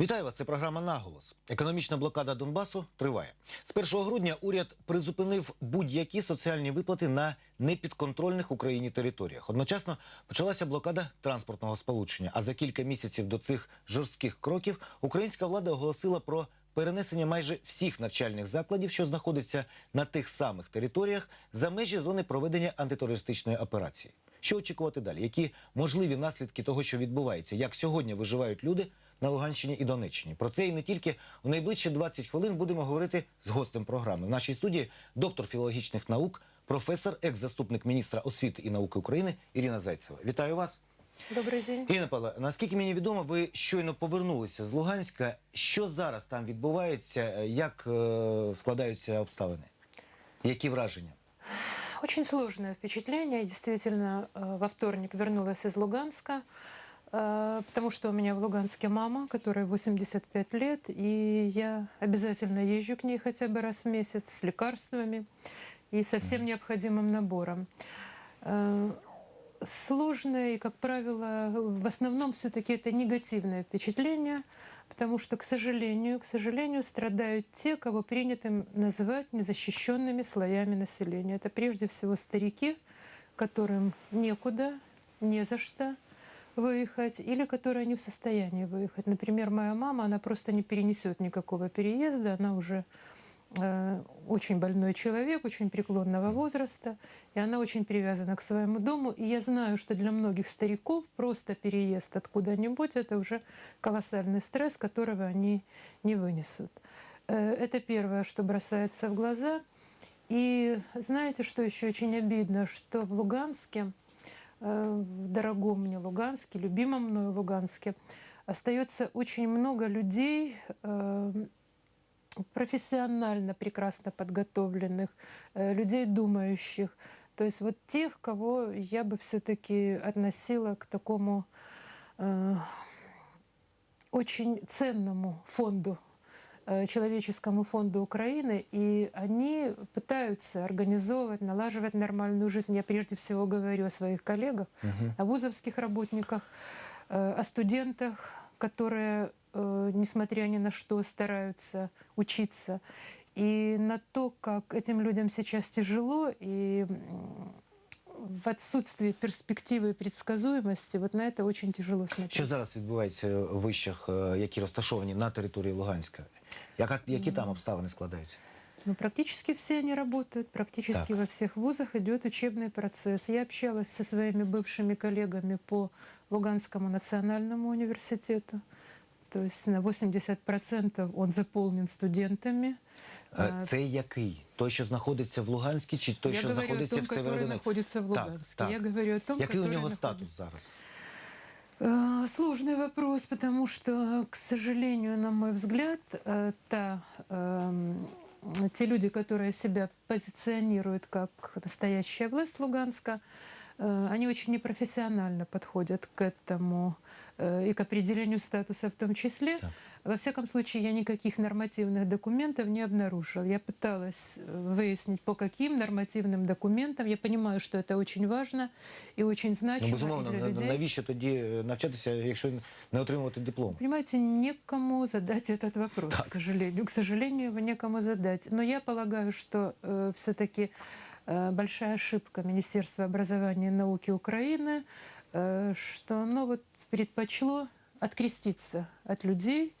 Вітаю вас. Це програма Наголос. Економічна блокада Донбасу триває. З 1 грудня уряд призупинив будь-які соціальні виплати на непідконтрольних Україні територіях. Одночасно почалася блокада транспортного сполучення. А за кілька місяців до цих жорстких кроків українська влада оголосила про перенесення майже всіх навчальних закладів, що знаходяться на тих самих територіях, за межі зони проведення антитерористичної операції. Що очікувати далі? Які можливі наслідки того, що відбувається? Як сьогодні виживають люди на Луганщині і Донеччині? Про це і не тільки у найближчі 20 хвилин будемо говорити з гостем програми. В нашій студії доктор філологічних наук, професор, екс-заступник міністра освіти і науки України Ірина Зайцева. Вітаю вас. Добрий день. Ірина Павла, наскільки мені відомо, ви щойно повернулися з Луганська. Що зараз там відбувається? Як е, складаються обставини? Які враження? Очень сложное впечатление. Я действительно э, во вторник вернулась из Луганска, потому что у меня в Луганске мама, которой 85 лет, и я обязательно езжу к ней хотя бы раз в месяц с лекарствами и со всем необходимым набором. Э, Сложное и, как правило, в основном все-таки это негативное впечатление, потому что, к сожалению, к сожалению, страдают те, кого принято называть незащищенными слоями населения. Это прежде всего старики, которым некуда, не за что выехать, или которые не в состоянии выехать. Например, моя мама, она просто не перенесет никакого переезда, она уже э, очень больной человек, очень преклонного возраста, и она очень привязана к своему дому. И я знаю, что для многих стариков просто переезд откуда-нибудь это уже колоссальный стресс, которого они не вынесут. Э, Это первое, что бросается в глаза. И знаете, что еще очень обидно, что в Луганске, в дорогом мне Луганске, любимом мною Луганске, остается очень много людей, э, профессионально прекрасно подготовленных, э, людей думающих. То есть вот тех, кого я бы все-таки относила к такому э, очень ценному фонду, э, человеческому фонду Украины, и они пытаются организовывать, налаживать нормальную жизнь. Я прежде всего говорю о своих коллегах, о вузовских работниках, э, о студентах, которые, э, несмотря ни на что, стараются учиться. И на то, как этим людям сейчас тяжело, и м, в отсутствии перспективы и предсказуемости, вот на это очень тяжело смотреть. Що зараз відбувається в вишах, е, які розташовані на території Луганська? Яка, які там обставини складаються? Ну, практически все они работают, практически Так. во всех вузах идет учебный процесс. Я общалась со своими бывшими коллегами по Луганскому национальному университету. То есть на 80% он заполнен студентами. Е, А, Це який? Той, що знаходиться в Луганській, чи той, я що говорю о том, в который Северодонецьку? находится в Так, Луганске. так. Я говорю о том, Який у нього находится- статус зараз? Э, Сложный вопрос, потому что, к сожалению, на мой взгляд, э, та, эм, те люди, которые себя позиционируют как настоящая власть Луганска, э, они очень непрофессионально подходят к этому э, и к определению статуса в том числе. Так. Во всяком случае, я никаких нормативных документов не обнаружила. Я пыталась э, выяснить, по каким нормативным документам. Я понимаю, что это очень важно и очень Ну, значимо и безумовно, для людей. навіщо тоді навчатися, якщо не отримувати диплом? Понимаете, некому задать этот вопрос, Так. к сожалению. К сожалению, его некому задать. Но я полагаю, что все-таки большая ошибка Министерства образования и науки Украины, э, что оно вот предпочло откреститься от людей,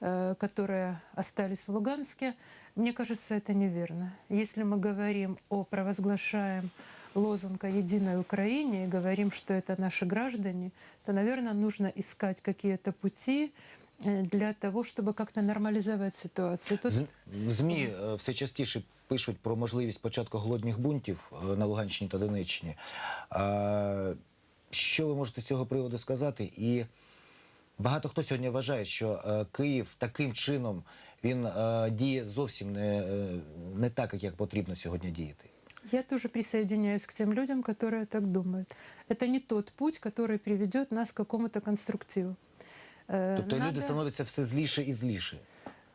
э, которые остались в Луганске. Мне кажется, это неверно. Если мы говорим о провозглашаем лозунг о единой Украине и говорим, что это наши граждане, то, наверное, нужно искать какие-то пути э, для того, чтобы как-то нормализовать ситуацию. Тут З- В ЗМІ е, все частіше пишуть про можливість початку голодних бунтів е, на Луганщині та Донеччині. А, Що ви можете з цього приводу сказати? І багато хто сьогодні вважає, що е, Київ таким чином він е, діє зовсім не, е, не так, як потрібно сьогодні діяти. Я тоже присоединяюсь к тем людям, которые так думают. Это не тот путь, который приведет нас к какому-то конструктиву. Э, Тобто люди надо- становляться все зліше і зліше.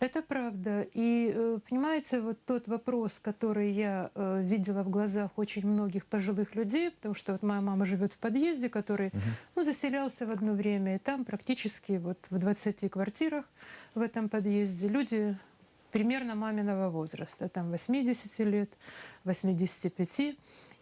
Это правда. И э, понимаете, вот тот вопрос, который я э, видела в глазах очень многих пожилых людей, потому что вот моя мама живет в подъезде, который ну, заселялся в одно время, и там практически вот в 20 квартирах в этом подъезде люди примерно маминого возраста, там 80 лет, 85,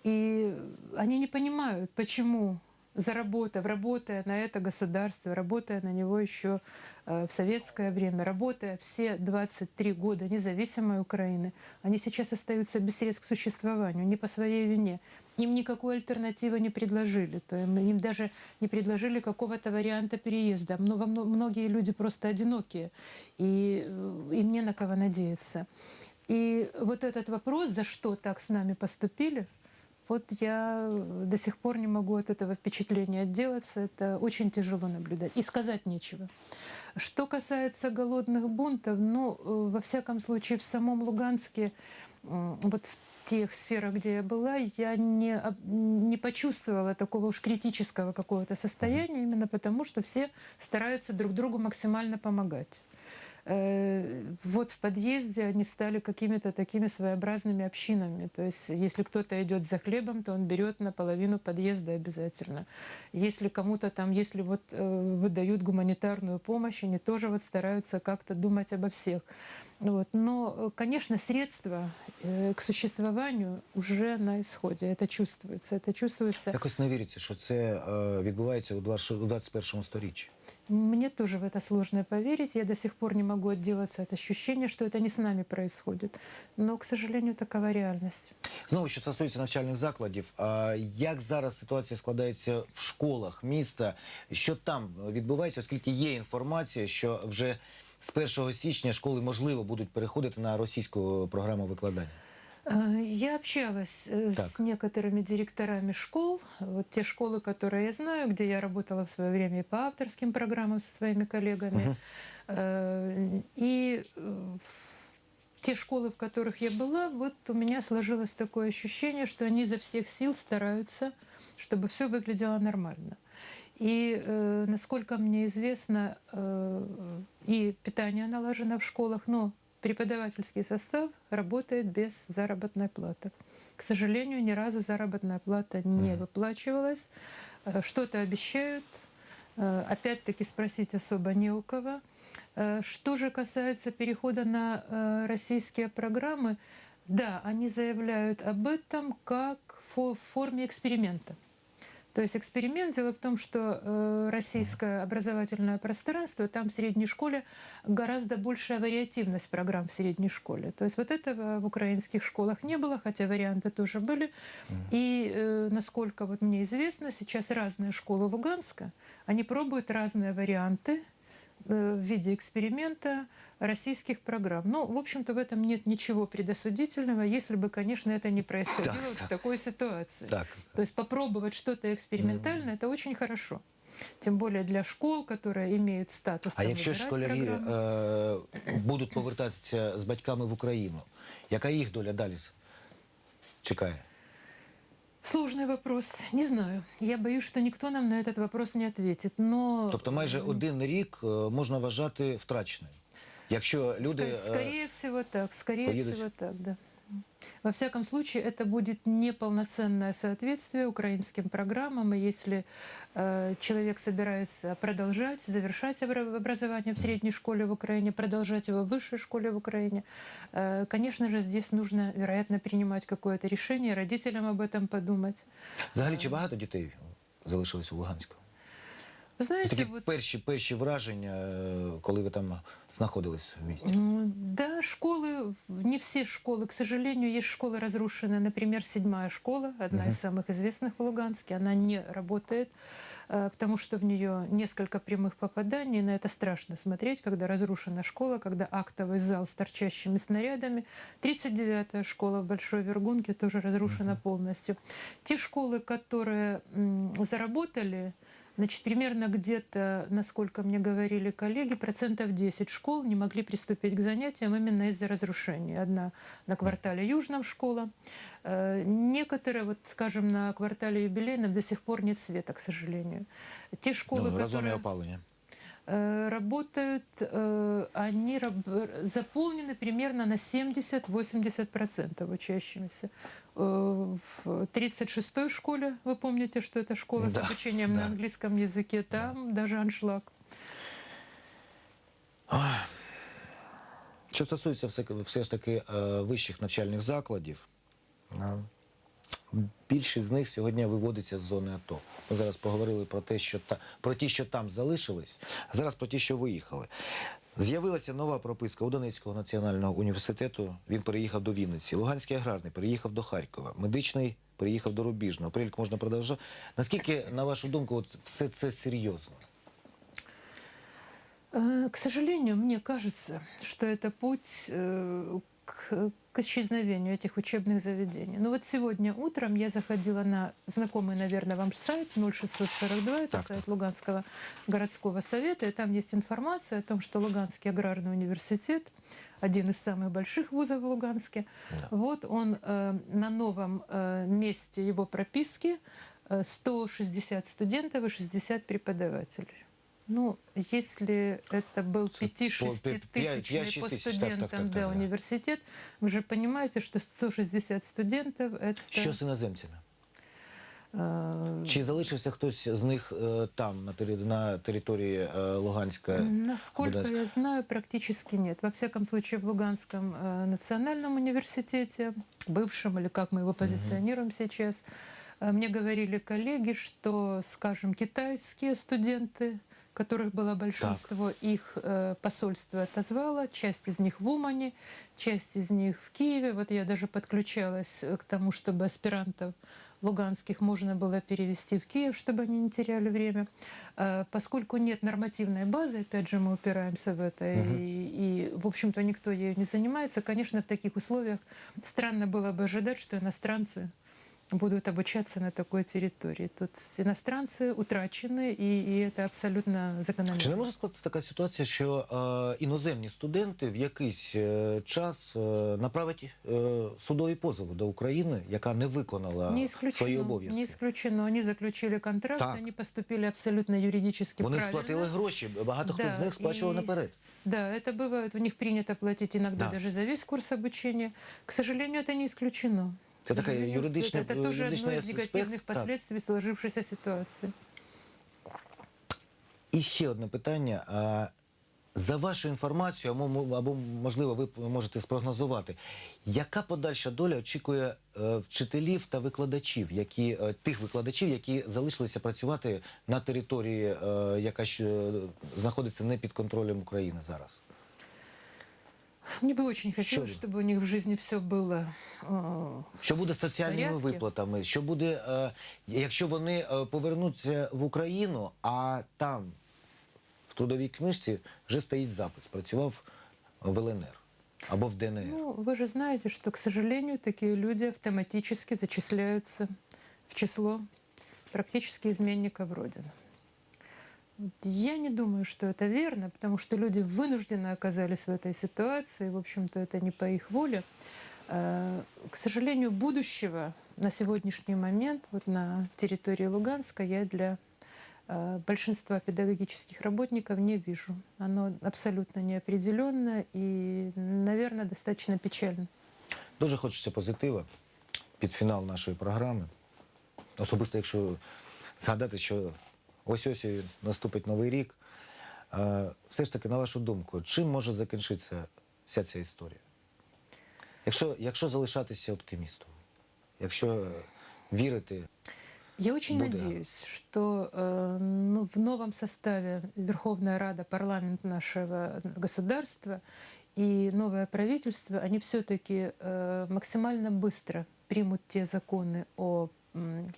и они не понимают, почему заработав, работая на это государство, работая на него еще э, в советское время, работая все 23 года независимой Украины, они сейчас остаются без средств к существованию, не по своей вине. Им никакой альтернативы не предложили, то им, им даже не предложили какого-то варианта переезда. Мно- во мно- Многие люди просто одинокие, и э, им не на кого надеяться. И вот этот вопрос, за что так с нами поступили, вот я до сих пор не могу от этого впечатления отделаться. Это очень тяжело наблюдать. И сказать нечего. Что касается голодных бунтов, ну, э, во всяком случае, в самом Луганске, вот в тех сферах, где я была, я не, не почувствовала такого уж критического какого-то состояния, именно потому что все стараются друг другу максимально помогать. Э, Вот в подъезде они стали какими-то такими своеобразными общинами. То есть, если кто-то идет за хлебом, то он берет наполовину подъезда обязательно. Если кому-то там, если вот э, выдают гуманитарную помощь, они тоже вот стараются как-то думать обо всех. Вот. Но, э, конечно, средства э, к существованию уже на исходе. Это чувствуется. Это чувствуется. Якось не віриться, що це е, відбувається у 20 у 21 сторіччі. Мне тоже в это сложно поверить. Я до сих пор не могу отделаться от ощущения, что это не с нами происходит. Но, к сожалению, такова реальность. Знову, що стосується навчальних закладів, а як зараз ситуація складається в школах міста? Що там відбувається, оскільки є інформація, що вже з 1 січня школи можливо будуть переходити на російську програму викладання? Я общалась э, с Так. некоторыми директорами школ. Вот те школы, которые я знаю, где я работала в свое время и по авторским программам со своими коллегами. Э, И э, те школы, в которых я была, вот у меня сложилось такое ощущение, что они изо всех сил стараются, чтобы все выглядело нормально. И, э, насколько мне известно, э, и питание налажено в школах, но преподавательский состав работает без заработной платы. К сожалению, ни разу заработная плата не выплачивалась. Э, Что-то обещают, э, опять-таки спросить особо не у кого. Э, Что же касается перехода на э, российские программы, да, они заявляют об этом как в форме эксперимента. То есть эксперимент, дело в том, что э, российское образовательное пространство, там в средней школе гораздо большая вариативность программ в средней школе. То есть вот этого в украинских школах не было, хотя варианты тоже были. И э, насколько вот мне известно, сейчас разные школы Луганска, они пробуют разные варианты в виде эксперимента российских программ. Ну, в общем-то, в этом нет ничего предосудительного, если бы, конечно, это не происходило Так, вот в так. такой ситуации. Так. То есть попробовать что-то экспериментальное, это очень хорошо. Тем более для школ, которые имеют статус. А там, якщо выбирать школярі программу. е, будуть повертатися з батьками в Україну, яка їх доля далі чекає? Сложный вопрос. Не знаю. Я боюсь, что никто нам на этот вопрос не ответит. Но Тобто майже один рік е, можна вважати втраченим. Якщо люди е, скорее всего так, скорее поедут? всего так, да. Во всяком случае, это будет неполноценное соответствие украинским программам, и если э, человек собирается продолжать, завершать обра- образование в средней школе в Украине, продолжать его в высшей школе в Украине, э, конечно же, здесь нужно, вероятно, принимать какое-то решение, родителям об этом подумать. взагалі чи багато дітей залишилось у Луганську? Вы знаете, Такі вот перші перші враження, е, коли ви там знаходились в місті. М, Да, школы, не все школы, к сожалению, есть школы разрушенные. Например, седьмая школа, одна из самых известных в Луганске, она не работает, э, потому что в нее несколько прямых попаданий. На это страшно смотреть, когда разрушена школа, когда актовый зал с торчащими снарядами. 39-я школа в Большой Вергунке тоже разрушена полностью. Те школы, которые м, заработали, Значит, примерно где-то, насколько мне говорили коллеги, процентов 10 школ не могли приступить к занятиям именно из-за разрушений. Одна на квартале Южном школа. Э, Некоторые, вот, скажем, на квартале Юбилейном до сих пор нет света, к сожалению. Те школы, Ну, которые... опалення. Э, работают, э, они заполнены примерно на 70-80% учащимися. Э, В 36-й школе, вы помните, что это школа с Да, обучением да. на английском языке, там даже аншлаг. Що стосується все, ж таки вищих навчальних закладів, більшість з них сьогодні виводиться з зони АТО. Ми зараз поговорили про те, що та, про ті, що там залишились, а зараз про ті, що виїхали. З'явилася нова прописка у Донецького національного університету. Він переїхав до Вінниці. Луганський аграрний переїхав до Харкова. Медичний переїхав до Рубіжного. Перелік можна продовжувати. Наскільки, на вашу думку, от все це серйозно? Э, К сожалению, мне кажется, что это путь э, к, к исчезновению этих учебных заведений. Ну вот сегодня утром я заходила на знакомый, наверное, вам сайт 0642, это Так. сайт Луганского городского совета, и там есть информация о том, что Луганский аграрный университет, один из самых больших вузов в Луганске, Да. вот он э, на новом э, месте его прописки э, 160 студентов и 60 преподавателей. Ну, если это был По- 5-6 пять- тысячный пять-шесть по тысяч, так, так, студентам так, да, да. университет, вы же понимаете, что 160 студентов это... Що з іноземцями? э, Чи залишився хтось з них е, там, на, тері- на території е, Луганська? Насколько Луганск. я знаю, практически нет. Во всяком случае, в Луганском э, национальном университете, бывшем, или как мы его позиционируем сейчас, э, мне говорили коллеги, что, скажем, китайские студенты, которых было большинство, их э, посольство отозвало, часть из них в Умане, часть из них в Киеве. Вот я даже подключалась э, к тому, чтобы аспирантов луганских можно было перевести в Киев, чтобы они не теряли время. Э, Поскольку нет нормативной базы, опять же, мы упираемся в это, Мгм. и, и, в общем-то, никто ею не занимается, конечно, в таких условиях странно было бы ожидать, что иностранцы будут обучаться на такой территории. Тут иностранцы утрачены, и, и это абсолютно закономерно. Чи не може скластися така ситуація, що е, іноземні студенти в якийсь е, час е, направить е, судові позови до України, яка не виконала Не свої исключено, обов'язки? не исключено. Они заключили контракт, Так. они поступили абсолютно юридически Вони правильно. сплатили гроші, багато хто Да, з них сплачував і- наперед. Да, это бывает. У них принято платить иногда Да. даже за весь курс обучения. К сожалению, это не исключено. Це К така сожалению, юридична Это, это тоже одно юридичний из аспект. негативных Так. последствий сложившейся ситуации. І ще одне питання. А, За вашу інформацію, або, мо- або можливо, ви можете спрогнозувати, яка подальша доля очікує е, вчителів та викладачів, які е, тих викладачів, які залишилися працювати на території, е, яка щ- е, знаходиться не під контролем України зараз? Мне бы очень хотелось, Что чтобы у них в жизни все было э, Що буде з соціальними порядку. виплатами? Що буде, е, якщо вони е, повернуться в Україну, а там в трудовій книжці вже стоїть запис, працював в ЛНР або в ДНР. Ну, вы же знаете, что, к сожалению, такие люди автоматически зачисляются в число практически изменников Родины. Вот Я не думаю, что это верно, потому что люди вынужденно оказались в этой ситуации. В общем-то, это не по их воле. Э, К сожалению, будущего на сегодняшний момент вот на территории Луганска я для э, большинства педагогических работников не вижу. Оно абсолютно неопределенно и, наверное, достаточно печально. Дуже хочеться позитива під фінал нашої програми. Особисто, якщо згадати, що ось ось і наступить новий рік. Е, Все ж таки, на вашу думку, чим може закінчитися вся ця історія? Якщо, якщо залишатися оптимістом, якщо е, вірити Я очень Буде. надеюсь, что э, ну, в новом составе Верховная Рада, парламент нашего государства и новое правительство, они все-таки максимально быстро примут те законы о м,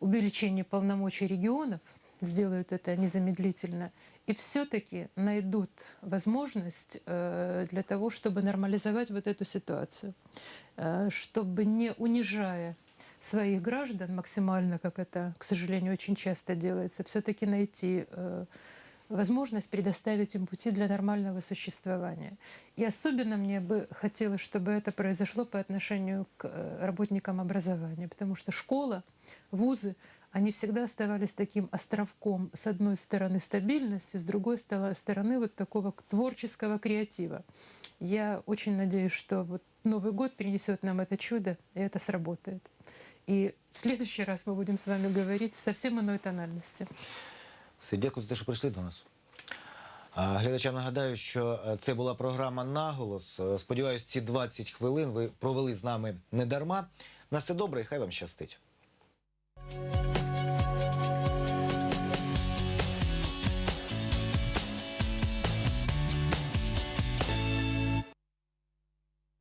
увеличении полномочий регионов, сделают это незамедлительно, и все-таки найдут возможность э, для того, чтобы нормализовать вот эту ситуацию, э, чтобы не унижая своих граждан максимально, как это, к сожалению, очень часто делается, все-таки найти э, возможность предоставить им пути для нормального существования. И особенно мне бы хотелось, чтобы это произошло по отношению к работникам образования, потому что школа, вузы, они всегда оставались таким островком, с одной стороны, стабильности, с другой стало- стороны, вот такого к- творческого креатива. Я очень надеюсь, что вот Новый год принесет нам это чудо, и это сработает. И в следующий раз мы будем с вами говорить в совсем иной тональности. Все, дякую за те, що прийшли до нас. А, Глядачам нагадаю, що е, це була програма Наголос. Е, Сподіваюсь, ці 20 хвилин ви провели з нами не дарма. На все добре і хай вам щастить.